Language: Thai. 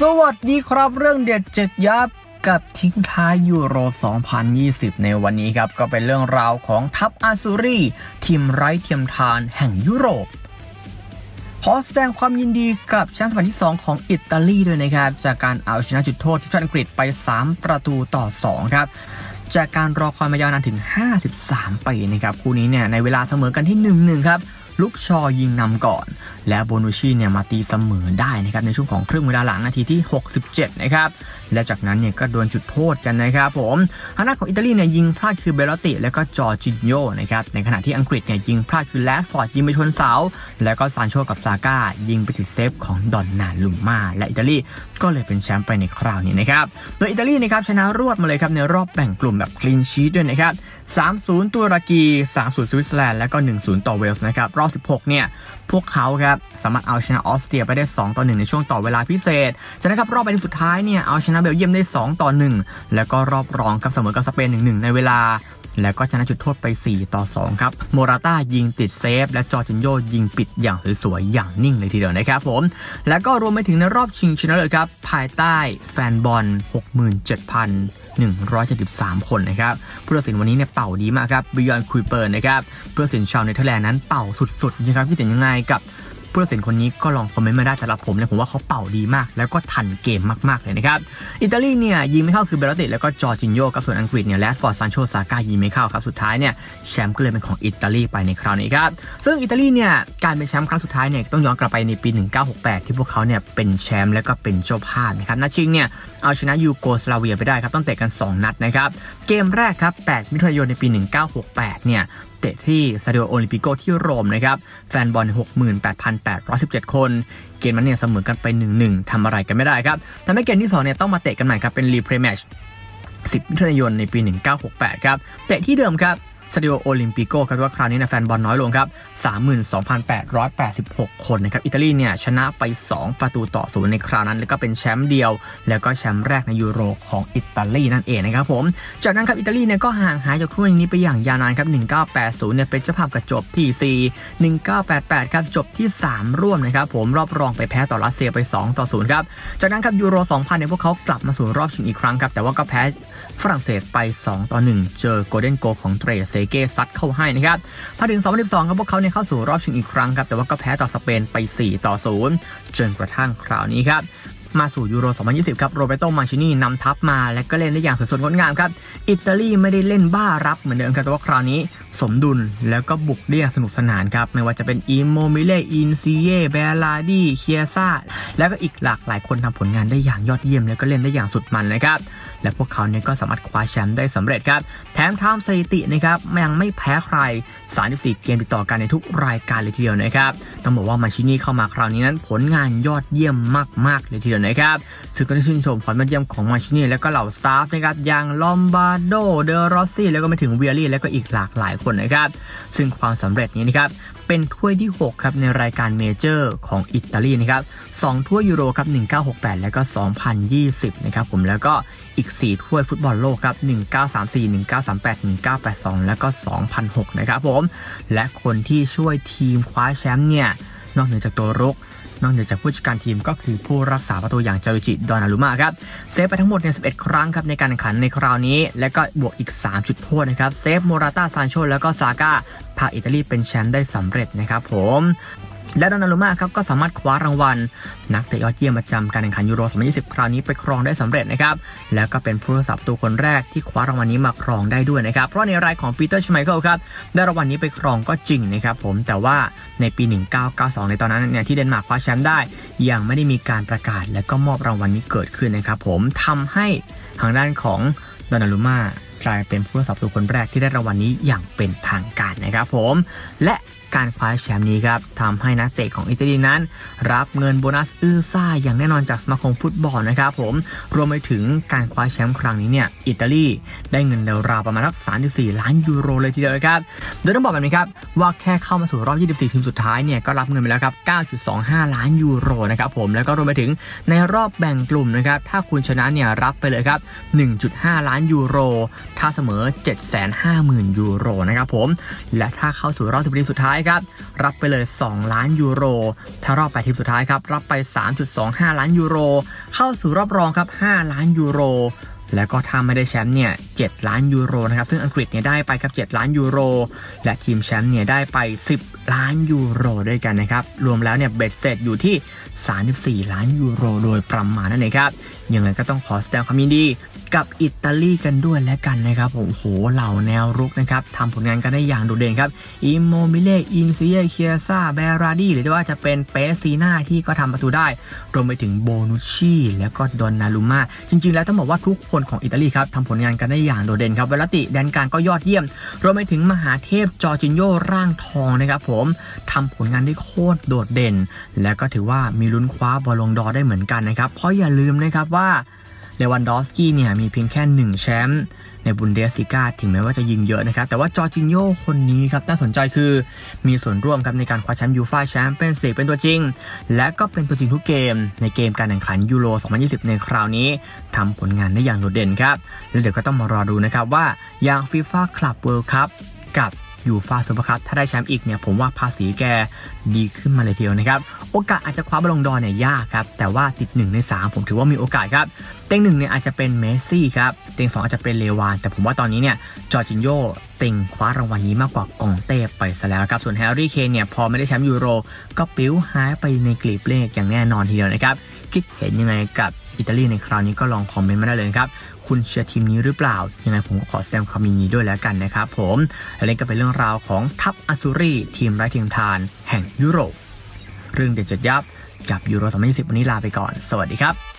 สวัสดีครับเรื่องเด็ดเจ็ดยับกับทิ้งท้ายยูโร 2020 ในวันนี้ครับ ก็เป็นเรื่องราวของทัพอาซูรีทีมไร้เทียมทานแห่งยุโรป ขอแสดงความยินดีกับแชมป์สมัยที่ 2 ของอิตาลีด้วยนะครับ จากการเอาชนะจุดโทษทีมชาติอังกฤษไป 3 ประตูต่อ 2 ครับจากการรอคอยมายาวนานถึง 53 ปีนะครับ คู่นี้เนี่ยในเวลาเสมอกันที่ 1-1 ครับ ลุกชอยิงนำก่อน และโบนูชีเนี่ยมาตีเสมอได้นะครับในช่วงของครึ่งเวลาหลังนาทีที่ 67 นะครับ และจากนั้นเนี่ยก็โดนจุดโทษกันนะครับผมทางด้านของอิตาลีเนี่ยยิงพลาดคือเบลลติ และก็จอร์จินโยนะครับในขณะที่อังกฤษเนี่ยยิงพลาดคือแลสฟอร์ดยิงไปชนเสา แล้วก็ซานโชกับซาก้ายิงไปติดเซฟของดอนนาลุมมาและอิตาลีก็เลยเป็นแชมป์ไปในคราวนี้นะครับโดยอิตาลีนะครับชนะรวดมาเลยครับในรอบแบ่งกลุ่มแบบคลีนชีตด้วยนะครับ 3-0 ตุรกี 3-0 สวิตเซอร์แลนด์ แล้วก็ 1-0 ต่อเวลส์นะครับรอบ 16 เนี่ย พวกเขาครับสามารถเอาชนะออสเตรียไปได้ 2 ต่อ 1 ในช่วงต่อเวลาพิเศษ จากนั้นครับรอบไปสุดท้ายเนี่ยเอาชนะเบลเยียมได้ 2 ต่อ 1 แล้วก็รอบรองกับเสมอกับสเปน 1-1 ในเวลาแล้วก็ชนะจุดโทษไป 4 ต่อ 2 ครับ โมราต้ายิงติดเซฟ และจอร์จินโยยิงปิดอย่างสวยๆ อย่างนิ่งเลยทีเดียวนะครับผม แล้วก็รวมไปถึงในรอบชิงชนะเลิศครับ ภายใต้แฟนบอล 67,173 คนนะครับ ผู้ตัดสินวันนี้เนี่ยเป่าดีมากครับบิยอนคุยเปิร์นะครับผู้ตัดสินชาวเนเธอร์แลนด์นั้นเป่าสุดๆนะครับคิดเห็นยังไงกับผู้ตัดสินคนนี้ก็ลองคอมเมนต์มาได้สำหรับผมเนี่ยผมว่าเขาเป่าดีมาก แล้วก็ทันเกมมากๆเลยนะครับ อิตาลีเนี่ยยิงไม่เข้าคือเบลติแล้วก็จอร์จินโยกับส่วนอังกฤษเนี่ยแลสฟอร์ดซานโชซาก้ายิงไม่เข้าครับสุดท้ายเนี่ยแชมป์ก็เลยเป็นของอิตาลีไปในคราวนี้ครับซึ่งอิตาลีเนี่ยการเป็นแชมป์ครั้งสุดท้ายเนี่ยต้องย้อนกลับไปในปี 1968 ที่พวกเขาเนี่ยเป็นแชมป์แล้วก็เป็นเจ้าภาพนะครับนัดชิงเนี่ยเอาชนะยูโกสลาเวียไปได้ครับต้องเตะกัน 2 นัดนะครับเกมแรกครับ 8 มิถุนายนในปี 1968 เนี่ย เตะที่ซาดิโอโอลิมปิโกที่โรมนะครับแฟนบอล 68,817 คน เกมนั้นเนี่ยเสมอกันไป 1-1ทำอะไรกันไม่ได้ครับทำให้เกมที่2เนี่ยต้องมาเตะกันใหม่ครับเป็นรีเพลย์แมช10มิถุนายนในปี 1968 ครับ เตะที่เดิมครับ ซาดิโอโอลิมปิโกครับว่าคราวนี้นะแฟนบอลน้อยลงครับ 32,886 คนนะครับ อิตาลีเนี่ยชนะไป 2 ประตูต่อศูนย์ในคราวนั้น แล้วก็เป็นแชมป์เดียว แล้วก็แชมป์แรกในยูโรของอิตาลีนั่นเองนะครับผม จากนั้นครับอิตาลีเนี่ยก็ห่างหายจากถ้วยนี้ไปอย่างยาวนานครับ 1980 เนี่ยเป็นเจ้าภาพกระจบที่ 4 1988 ครับจบที่ 3 ร่วมนะครับผมรอบรองไปแพ้ต่อรัสเซียไป 2 ต่อ0ครับจากนั้นครับยูโร 2000 เนี่ยพวกเขากลับมาสู่รอบชิงอีกครั้งครับแต่ว่าก็แพ้ฝรั่งเศสไป 2 ต่อ 1 เจอโกลเด้นโกของเทรเซเกซัดเข้าให้นะครับพอถึง 2012 ครับพวกเขาเนี่ยเข้าสู่รอบชิงอีกครั้งครับ แต่ว่าก็แพ้ต่อสเปนไป 4 ต่อ 0 จนกระทั่งคราวนี้ครับมาสู่ยูโร 2020 ครับ โรเบโต มาชินีนำทัพมา และก็เล่นได้อย่างสดสดงดงามครับ อิตาลีไม่ได้เล่นบ้ารับเหมือนเดิมครับแต่ว่าคราวนี้สมดุลแล้วก็บุกได้อย่างสนุกสนานครับ ไม่ว่าจะเป็นอิโมมิเล อินซีเยเบลาดีเคียซ่าแล้วก็อีกหลากหลายคนทำผลงานได้อย่างยอดเยี่ยม แล้วก็เล่นได้อย่างสุดมันนะครับ และพวกเขาเนี่ยก็สามารถคว้าแชมป์ได้สำเร็จครับแถมทำสถิตินะครับยังไม่แพ้ใคร 34 เกมติดต่อกันในทุกรายการเลยทีเดียวนะครับ ต้องบอกว่ามาชินี่เข้ามาคราวนี้นั้นผลงานยอดเยี่ยมมาก ๆ เลยทีเดียวนะครับซึ่งก็ได้ชื่นชมความยอดเยี่ยมของมาชินี่และก็เหล่าสตาฟนะครับอย่างลอมบาร์โด เดอรอสซี่ แล้วก็ไปถึงเวียรี่ แล้วก็อีกหลากหลายคนนะครับ ซึ่งความสำเร็จนี้นะครับเป็นถ้วยที่ 6 ครับ ในรายการเมเจอร์ของอิตาลีนะครับ2ถ้วยยูโรครับ 1968 แล้วก็ 2020 นะครับผมแล้วก็อีก 4 ถ้วยฟุตบอลโลกครับ 1934 1938 1982 แล้วก็ 2006 นะครับผม และคนที่ช่วยทีมคว้าแชมป์เนี่ย นอกเหนือจากตัวรุก นอกเหนือจากผู้จัดการทีมก็คือผู้รักษาประตูอย่างจารุจิดอนารุมาครับ เซฟไปทั้งหมดเนี่ย11 ครั้งครับในการแข่งขันในคราวนี้ และก็บวกอีก 3 จุดโทษนะครับ เซฟโมราตาซานโชแล้วก็ซาก้าพาอิตาลีเป็นแชมป์ได้สำเร็จนะครับผม และดอนนารุมาครับก็สามารถคว้ารางวัล นักเตะยอดเยี่ยมประจำการแข่งขันยูโร 2020 คราวนี้ไปครองได้สำเร็จนะครับ แล้วก็เป็นผู้รักษาประตูคนแรกที่คว้ารางวัลนี้มาครองได้ด้วยนะครับ เพราะในรายของปีเตอร์ชไมเคิลครับได้รางวัลนี้ไปครองก็จริงนะครับผมแต่ว่าในปี 1992 ในตอนนั้นเนี่ยที่เดนมาร์กคว้าแชมป์ได้ ยังไม่ได้มีการประกาศ และก็มอบรางวัลนี้เกิดขึ้นนะครับผมทำให้ทางด้านของดอนนารุมากลายเป็นผู้รักษาประตูคนแรกที่ได้รางวัลนี้อย่างเป็นทางการนะครับผมและ การคว้าแชมป์นี้ครับทำให้นักเตะของอิตาลีนั้น รับเงินโบนัสอื้อซ่าอย่างแน่นอนจากสมาคมฟุตบอลนะครับผมรวมไปถึงการคว้าแชมป์ครั้งนี้เนี่ยอิตาลีได้เงินราวๆประมาณสัก34 ล้านยูโรเลยทีเดียวครับโดยต้องบอกแบบนี้ครับว่าแค่เข้ามาสู่รอบ 24 ทีมสุดท้ายเนี่ยก็รับเงินไปแล้วครับ9.25 ล้านยูโรนะครับผมแล้วก็รวมไปถึงในรอบแบ่งกลุ่มนะครับถ้าคุณชนะเนี่ยรับไปเลยครับ 1.5 ล้านยูโร ถ้าเสมอ 750,000 ยูโรนะครับผมและถ้าเข้าสู่รอบ16ทีมสุดท้ายครับ รับไปเลย 2 ล้านยูโร ถ้ารอบ8ทีมสุดท้ายครับ รับไป 3.25 ล้านยูโร เข้าสู่รอบรองครับ 5 ล้านยูโร แล้วก็ถ้าไม่ได้แชมป์เนี่ย 7 ล้านยูโรนะครับ ซึ่งอังกฤษเนี่ยได้ไปครับ 7 ล้านยูโร และทีมแชมป์เนี่ยได้ไป 10 ล้านยูโรด้วยกันนะครับ รวมแล้วเนี่ยเบ็ดเสร็จอยู่ที่ 34 ล้านยูโร โดยประมาณนั่นเองครับยังไงก็ต้องขอแสดงความยินดี กับอิตาลีกันด้วยแล้วกันนะครับผมโหเหล่าแนวรุกนะครับทำผลงานกันได้อย่างโดดเด่นครับอิโมมิเล่อินเซียเคียซาเบราดีหรือว่าจะเป็นเปสซีนาที่ก็ทำประตูได้ รวมไปถึงโบนุชีแล้วก็ดอนนารุมาจริง ๆ แล้วต้องบอกว่าทุกคนของอิตาลีครับทำผลงานกันได้อย่างโดดเด่นครับเวลติแดนกลางก็ยอดเยี่ยม รวมไปถึงมหาเทพจอร์จินโยร่างทองนะครับผมทำผลงานได้โคตรโดดเด่น และก็ถือว่ามีลุ้นคว้าบอลลงดอร์ได้เหมือนกันนะครับเพราะอย่าลืมนะครับว่า เลวันดอสกี้เนี่ยมีเพียงแค่ 1 แชมป์ในบุนเดสลิก้าถึงแม้ว่าจะยิงเยอะนะครับ แต่ว่าจอร์จินโยคนนี้ครับน่าสนใจคือมีส่วนร่วมครับในการคว้าแชมป์ยูฟ่าแชมเปี้ยนส์ลีกเป็นตัวจริง และก็เป็นตัวจริงทุกเกม ในเกมการแข่งขันยูโร 2020 ในคราวนี้ทำผลงานได้อย่างโดดเด่นครับ แล้วเดี๋ยวก็ต้องมารอดูนะครับว่าอย่างฟีฟ่าคลับเวิลด์คัพกับ ยูฟาซูเปอร์คัพถ้าได้แชมป์อีกเนี่ยผมว่าภาษีแกดีขึ้นมาเลยทีเดียวนะครับ โอกาสอาจจะคว้าบอลลงดอร์เนี่ยยากครับ แต่ว่าติด 1 ใน 3 ผมถือว่ามีโอกาสครับ เต็งหนึ่งเนี่ยอาจจะเป็นเมสซี่ครับ เต็งสองอาจจะเป็นเลวาน แต่ผมว่าตอนนี้เนี่ยจอร์จินโยเต็งคว้ารางวัลนี้มากกว่ากองเต้ไปซะแล้วครับ ส่วนแฮร์รี่เคนเนี่ยพอไม่ได้แชมป์ยูโร ก็ปิ้วหายไปในกลีบเลขอย่างแน่นอนทีเดียวนะครับคิดเห็นยังไงกับ อิตาลีในคราวนี้ก็ลองคอมเมนต์มาได้เลยครับ คุณเชียร์ทีมนี้หรือเปล่า ยังไงผมก็ขอแสดงความยินดีด้วยแล้วกันนะครับผมและนี่ก็เป็นเรื่องราวของทัพอสูรีทีมไร้เทียมทาน แห่งยุโรป เรื่องเด็ดจัดยับกับยูโร2020วันนี้ลาไปก่อน สวัสดีครับ